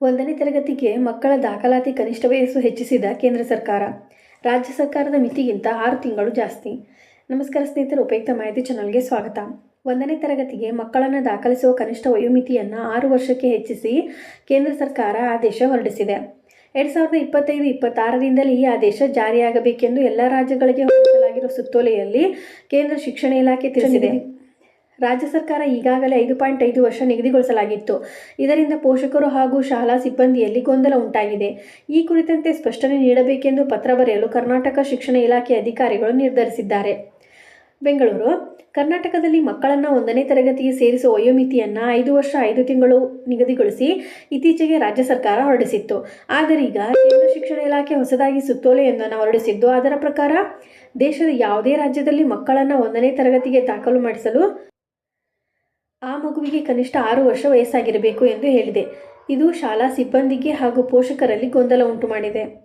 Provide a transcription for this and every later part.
ಒಂದನೇ ತರಗತಿಗೆ ಮಕ್ಕಳ ದಾಖಲಾತಿ ಕನಿಷ್ಠ ವಯಸ್ಸು ಹೆಚ್ಚಿಸಿದ ಕೇಂದ್ರ ಸರ್ಕಾರ. ರಾಜ್ಯ ಸರ್ಕಾರದ ಮಿತಿಗಿಂತ ಆರು ತಿಂಗಳು ಜಾಸ್ತಿ. ನಮಸ್ಕಾರ ಸ್ನೇಹಿತರು, ಉಪಯುಕ್ತ ಮಾಹಿತಿ ಚಾನಲ್ಗೆ ಸ್ವಾಗತ. ಒಂದನೇ ತರಗತಿಗೆ ಮಕ್ಕಳನ್ನು ದಾಖಲಿಸುವ ಕನಿಷ್ಠ ವಯೋಮಿತಿಯನ್ನು ಆರು ವರ್ಷಕ್ಕೆ ಹೆಚ್ಚಿಸಿ ಕೇಂದ್ರ ಸರ್ಕಾರ ಆದೇಶ ಹೊರಡಿಸಿದೆ. ಎರಡು ಸಾವಿರದ ಇಪ್ಪತ್ತೈದು ಇಪ್ಪತ್ತಾರರಿಂದಲೇ ಈ ಆದೇಶ ಜಾರಿಯಾಗಬೇಕೆಂದು ಎಲ್ಲ ರಾಜ್ಯಗಳಿಗೆ ಹೊರಡಿಸಲಾಗಿರುವ ಸುತ್ತೋಲೆಯಲ್ಲಿ ಕೇಂದ್ರ ಶಿಕ್ಷಣ ಇಲಾಖೆ ತಿಳಿಸಿದೆ. ರಾಜ್ಯ ಸರ್ಕಾರ ಈಗಾಗಲೇ ಐದು ಪಾಯಿಂಟ್ ಐದು ವರ್ಷ ನಿಗದಿಗೊಳಿಸಲಾಗಿತ್ತು. ಇದರಿಂದ ಪೋಷಕರು ಹಾಗೂ ಶಾಲಾ ಸಿಬ್ಬಂದಿಯಲ್ಲಿ ಗೊಂದಲ ಉಂಟಾಗಿದೆ. ಈ ಕುರಿತಂತೆ ಸ್ಪಷ್ಟನೆ ನೀಡಬೇಕೆಂದು ಪತ್ರ ಬರೆಯಲು ಕರ್ನಾಟಕ ಶಿಕ್ಷಣ ಇಲಾಖೆ ಅಧಿಕಾರಿಗಳು ನಿರ್ಧರಿಸಿದ್ದಾರೆ. ಬೆಂಗಳೂರು, ಕರ್ನಾಟಕದಲ್ಲಿ ಮಕ್ಕಳನ್ನು ಒಂದನೇ ತರಗತಿಗೆ ಸೇರಿಸುವ ವಯೋಮಿತಿಯನ್ನು ಐದು ವರ್ಷ ಐದು ತಿಂಗಳು ನಿಗದಿಗೊಳಿಸಿ ಇತ್ತೀಚೆಗೆ ರಾಜ್ಯ ಸರ್ಕಾರ ಹೊರಡಿಸಿತ್ತು. ಆದರೀಗ ಕೇಂದ್ರ ಶಿಕ್ಷಣ ಇಲಾಖೆ ಹೊಸದಾಗಿ ಸುತ್ತೋಲೆಯೊಂದನ್ನು ಹೊರಡಿಸಿದ್ದು ಅದರ ಪ್ರಕಾರ ದೇಶದ ಯಾವುದೇ ರಾಜ್ಯದಲ್ಲಿ ಮಕ್ಕಳನ್ನು ಒಂದನೇ ತರಗತಿಗೆ ದಾಖಲು ಮಾಡಿಸಲು ಆ ಮಗುವಿಗೆ ಕನಿಷ್ಠ ಆರು ವರ್ಷ ವಯಸ್ಸಾಗಿರಬೇಕು ಎಂದು ಹೇಳಿದೆ. ಇದು ಶಾಲಾ ಸಿಬ್ಬಂದಿಗೆ ಹಾಗೂ ಪೋಷಕರಲ್ಲಿ ಗೊಂದಲ ಉಂಟು ಮಾಡಿದೆ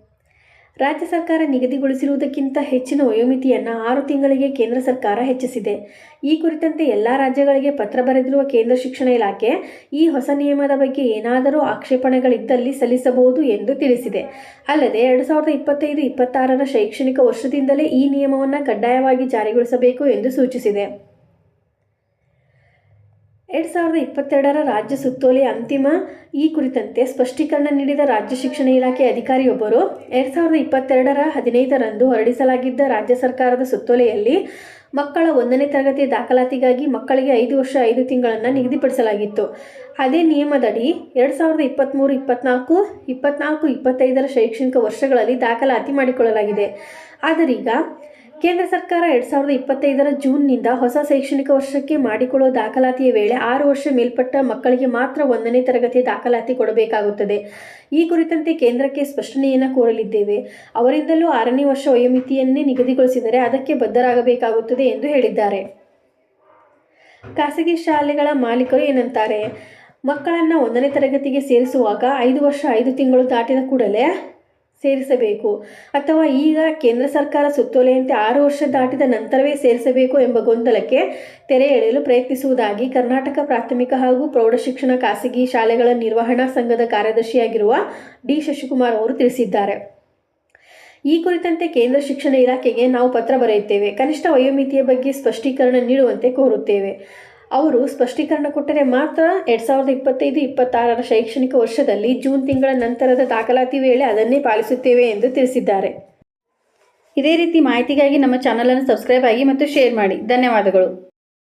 ರಾಜ್ಯ ಸರ್ಕಾರ ನಿಗದಿಗೊಳಿಸಿರುವುದಕ್ಕಿಂತ ಹೆಚ್ಚಿನ ವಯೋಮಿತಿಯನ್ನು ಆರು ತಿಂಗಳಿಗೆ ಕೇಂದ್ರ ಸರ್ಕಾರ ಹೆಚ್ಚಿಸಿದೆ. ಈ ಕುರಿತಂತೆ ಎಲ್ಲ ರಾಜ್ಯಗಳಿಗೆ ಪತ್ರ ಬರೆದಿರುವ ಕೇಂದ್ರ ಶಿಕ್ಷಣ ಇಲಾಖೆ ಈ ಹೊಸ ನಿಯಮದ ಬಗ್ಗೆ ಏನಾದರೂ ಆಕ್ಷೇಪಣೆಗಳಿದ್ದಲ್ಲಿ ಸಲ್ಲಿಸಬಹುದು ಎಂದು ತಿಳಿಸಿದೆ. ಅಲ್ಲದೆ ಎರಡು ಸಾವಿರದ ಇಪ್ಪತ್ತೈದು, ಇಪ್ಪತ್ತಾರರ ಶೈಕ್ಷಣಿಕ ವರ್ಷದಿಂದಲೇ ಈ ನಿಯಮವನ್ನು ಕಡ್ಡಾಯವಾಗಿ ಜಾರಿಗೊಳಿಸಬೇಕು ಎಂದು ಸೂಚಿಸಿದೆ. ಎರಡು ಸಾವಿರದ ಇಪ್ಪತ್ತೆರಡರ ರಾಜ್ಯ ಸುತ್ತೋಲೆ ಅಂತಿಮ. ಈ ಕುರಿತಂತೆ ಸ್ಪಷ್ಟೀಕರಣ ನೀಡಿದ ರಾಜ್ಯ ಶಿಕ್ಷಣ ಇಲಾಖೆ ಅಧಿಕಾರಿಯೊಬ್ಬರು ಎರಡು ಸಾವಿರದ ಇಪ್ಪತ್ತೆರಡರ ಹದಿನೈದರಂದು ಹೊರಡಿಸಲಾಗಿದ್ದ ರಾಜ್ಯ ಸರ್ಕಾರದ ಸುತ್ತೋಲೆಯಲ್ಲಿ ಮಕ್ಕಳ ಒಂದನೇ ತರಗತಿ ದಾಖಲಾತಿಗಾಗಿ ಮಕ್ಕಳಿಗೆ ಐದು ವರ್ಷ ಐದು ತಿಂಗಳನ್ನು ನಿಗದಿಪಡಿಸಲಾಗಿತ್ತು. ಅದೇ ನಿಯಮದಡಿ ಎರಡು ಸಾವಿರದ ಇಪ್ಪತ್ತ್ಮೂರು ಇಪ್ಪತ್ತ್ನಾಲ್ಕು ಇಪ್ಪತ್ನಾಲ್ಕು, ಇಪ್ಪತ್ತೈದರ ಶೈಕ್ಷಣಿಕ ವರ್ಷಗಳಲ್ಲಿ ದಾಖಲಾತಿ ಮಾಡಿಕೊಳ್ಳಲಾಗಿದೆ. ಆದರೀಗ ಕೇಂದ್ರ ಸರ್ಕಾರ ಎರಡು ಸಾವಿರದ ಇಪ್ಪತ್ತೈದರ ಜೂನ್ನಿಂದ ಹೊಸ ಶೈಕ್ಷಣಿಕ ವರ್ಷಕ್ಕೆ ಮಾಡಿಕೊಳ್ಳುವ ದಾಖಲಾತಿಯ ವೇಳೆ ಆರು ವರ್ಷ ಮೇಲ್ಪಟ್ಟ ಮಕ್ಕಳಿಗೆ ಮಾತ್ರ ಒಂದನೇ ತರಗತಿಯ ದಾಖಲಾತಿ ಕೊಡಬೇಕಾಗುತ್ತದೆ. ಈ ಕುರಿತಂತೆ ಕೇಂದ್ರಕ್ಕೆ ಸ್ಪಷ್ಟನೆಯನ್ನು ಕೋರಲಿದ್ದೇವೆ. ಅವರಿಂದಲೂ ಆರನೇ ವರ್ಷ ವಯೋಮಿತಿಯನ್ನೇ ನಿಗದಿಗೊಳಿಸಿದರೆ ಅದಕ್ಕೆ ಬದ್ಧರಾಗಬೇಕಾಗುತ್ತದೆ ಎಂದು ಹೇಳಿದ್ದಾರೆ. ಖಾಸಗಿ ಶಾಲೆಗಳ ಮಾಲೀಕರು ಏನಂತಾರೆ? ಮಕ್ಕಳನ್ನು ಒಂದನೇ ತರಗತಿಗೆ ಸೇರಿಸುವಾಗ ಐದು ವರ್ಷ ಐದು ತಿಂಗಳು ದಾಟಿದ ಕೂಡಲೇ ಸೇರಿಸಬೇಕು. ಅಥವಾ ಈಗ ಕೇಂದ್ರ ಸರ್ಕಾರ ಸುತ್ತೋಲೆಯಂತೆ ಆರು ವರ್ಷ ದಾಟಿದ ನಂತರವೇ ಸೇರಿಸಬೇಕು ಎಂಬ ಗೊಂದಲಕ್ಕೆ ತೆರೆ ಎಳೆಯಲು ಪ್ರಯತ್ನಿಸುವುದಾಗಿ ಕರ್ನಾಟಕ ಪ್ರಾಥಮಿಕ ಹಾಗೂ ಪ್ರೌಢಶಿಕ್ಷಣ ಖಾಸಗಿ ಶಾಲೆಗಳ ನಿರ್ವಹಣಾ ಸಂಘದ ಕಾರ್ಯದರ್ಶಿಯಾಗಿರುವ ಡಿ. ಶಶಿಕುಮಾರ್ ಅವರು ತಿಳಿಸಿದ್ದಾರೆ. ಈ ಕುರಿತಂತೆ ಕೇಂದ್ರ ಶಿಕ್ಷಣ ಇಲಾಖೆಗೆ ನಾವು ಪತ್ರ ಬರೆಯುತ್ತೇವೆ. ಕನಿಷ್ಠ ವಯೋಮಿತಿಯ ಬಗ್ಗೆ ಸ್ಪಷ್ಟೀಕರಣ ನೀಡುವಂತೆ ಕೋರುತ್ತೇವೆ. ಅವರು ಸ್ಪಷ್ಟೀಕರಣ ಕೊಟ್ಟರೆ ಮಾತ್ರ ಎರಡು ಸಾವಿರದ ಇಪ್ಪತ್ತೈದು ಇಪ್ಪತ್ತಾರರ ಶೈಕ್ಷಣಿಕ ವರ್ಷದಲ್ಲಿ ಜೂನ್ ತಿಂಗಳ ನಂತರದ ದಾಖಲಾತಿ ವೇಳೆ ಅದನ್ನೇ ಪಾಲಿಸುತ್ತೇವೆ ಎಂದು ತಿಳಿಸಿದ್ದಾರೆ. ಇದೇ ರೀತಿ ಮಾಹಿತಿಗಾಗಿ ನಮ್ಮ ಚಾನಲನ್ನು ಸಬ್ಸ್ಕ್ರೈಬ್ ಆಗಿ ಮತ್ತು ಶೇರ್ ಮಾಡಿ. ಧನ್ಯವಾದಗಳು.